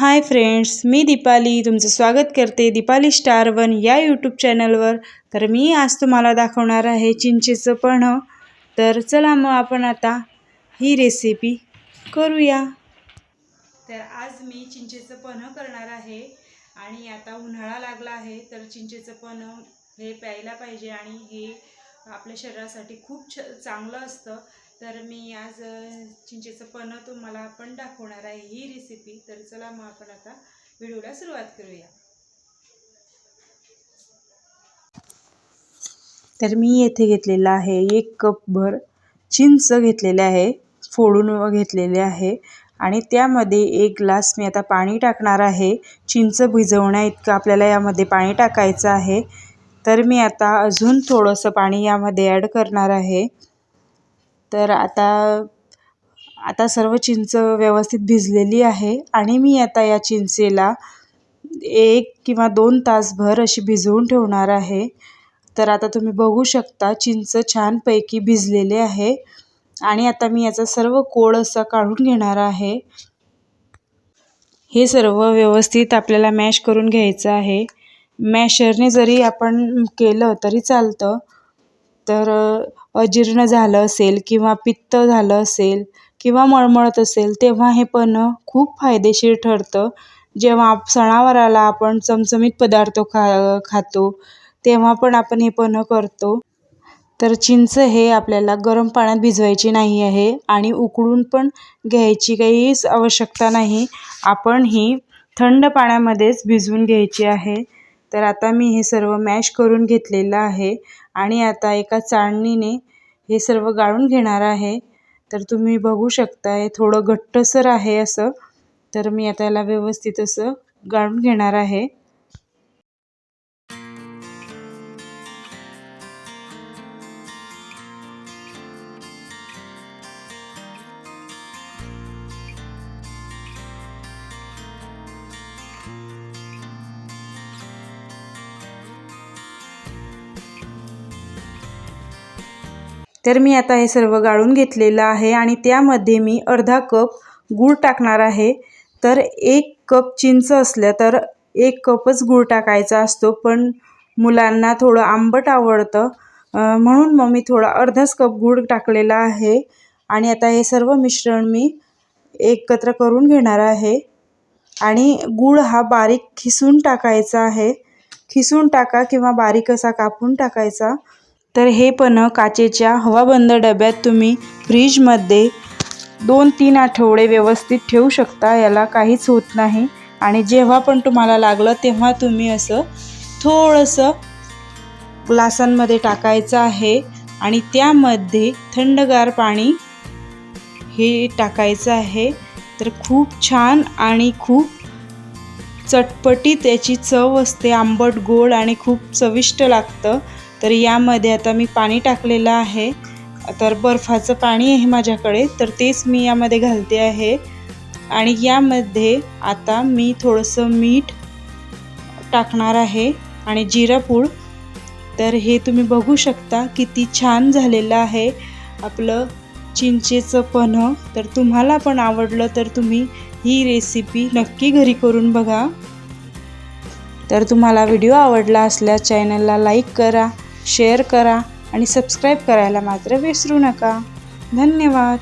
Hi friends मी दीपाली. तुमचं स्वागत करते दीपाली स्टार वन या यूट्यूब चॅनलवर तर मी आज तुम्हाला दाखवणार आहे चिंचेचं पन्ह तर चला मग आपण आता ही रेसिपी करूया. तर आज मी चिंचेचं पन्ह करणार आहे आणि आता उन्हाळा लागला आहे तर चिंचेचं पन्ह हे प्यायला पाहिजे आणि हे आपल्या शरीरासाठी खूप छ चांगलं असतं. तर मी आज चिंचेचं पन्ह तुम्हाला पण दाखवणार आहे ही रेसिपी तर चला मग आपण आता व्हिडिओला सुरुवात करूया. तर मी येथे घेतलेला आहे एक कपभर चिंच घेतलेले आहे फोडून घेतलेले आहे आणि त्यामध्ये एक ग्लास मी आता पाणी टाकणार आहे. चिंच भिजवण्या इतकं आपल्याला यामध्ये पाणी टाकायचं आहे. तर मी आता अजून थोडंसं पाणी यामध्ये ॲड करणार आहे. तर आता आता सर्व चिंच व्यवस्थित भिजलेली आहे आणि मी आता या चिंचेला एक किंवा दोन तासभर अशी भिजवून ठेवणार आहे. तर आता तुम्ही बघू शकता चिंच छानपैकी भिजलेले आहे आणि आता मी याचा सर्व कोळ असा काढून घेणार आहे. हे सर्व व्यवस्थित आपल्याला मॅश करून घ्यायचं आहे. मॅशरने जरी आपण केलं तरी चालतं. तर अजीर्ण झालं असेल किंवा पित्त झालं असेल किंवा मळमळत असेल तेव्हा हे पन्ह खूप फायदेशीर ठरतं. जेव्हा सणावाराला आपण चमचमीत पदार्थ खा खातो तेव्हा पण आपण हे पन्ह करतो. तर चिंच हे आपल्याला गरम पाण्यात भिजवायची नाही आहे आणि उकळून पण घ्यायची काहीच आवश्यकता नाही. आपण ही थंड पाण्यामध्येच भिजवून घ्यायची आहे. तर आता मी हे सर्व मॅश करून घेतलेलं आहे आणि आता एका चाळणीने हे सर्व गाळून घेणार आहे. तर तुम्ही बघू शकता हे थोडं घट्टसर आहे असं. तर मी आता याला व्यवस्थित असं गाळून घेणार आहे. तर मी आता हे सर्व गाळून घेतलेलं आहे आणि त्यामध्ये मी अर्धा कप गूळ टाकणार आहे. तर एक कप चिंच असल्या तर एक कपच गूळ टाकायचा असतो पण मुलांना थोडं आंबट आवडतं. म्हणून मग मी थोडा अर्धाच कप गूळ टाकलेला आहे आणि आता हे सर्व मिश्रण मी एकत्र करून घेणार आहे. आणि गूळ हा बारीक खिसून टाकायचा आहे. खिसून टाका किंवा बारीक असा कापून टाकायचा. तर हे पण काचेच्या हवाबंद डब्यात तुम्ही फ्रीजमध्ये दोन तीन आठवडे व्यवस्थित ठेवू शकता याला काहीच होत नाही. आणि जेव्हा पण तुम्हाला लागलं तेव्हा तुम्ही असं थोडंसं ग्लासांमध्ये टाकायचं आहे आणि त्यामध्ये थंडगार पाणी हे टाकायचं आहे. तर खूप छान आणि खूप चटपटीत याची चव असते आंबट गोड आणि खूप चविष्ट लागतं. तर यामध्ये आता मी पाणी टाकलेलं आहे. तर बर्फाचं पाणी आहे माझ्याकडे तर तेच मी यामध्ये घालते आहे. आणि यामध्ये आता मी थोडंसं मीठ टाकणार आहे आणि जिरापूड. तर हे तुम्ही बघू शकता किती छान झालेलं आहे आपलं चिंचेचं पन्ह तर तुम्हाला पण आवडलं तर तुम्ही ही रेसिपी नक्की घरी करून बघा. तर तुम्हाला व्हिडिओ आवडला असल्यास चॅनलला लाईक करा. शेअर करा आणि सबस्क्राईब करायला मात्र विसरू नका. धन्यवाद.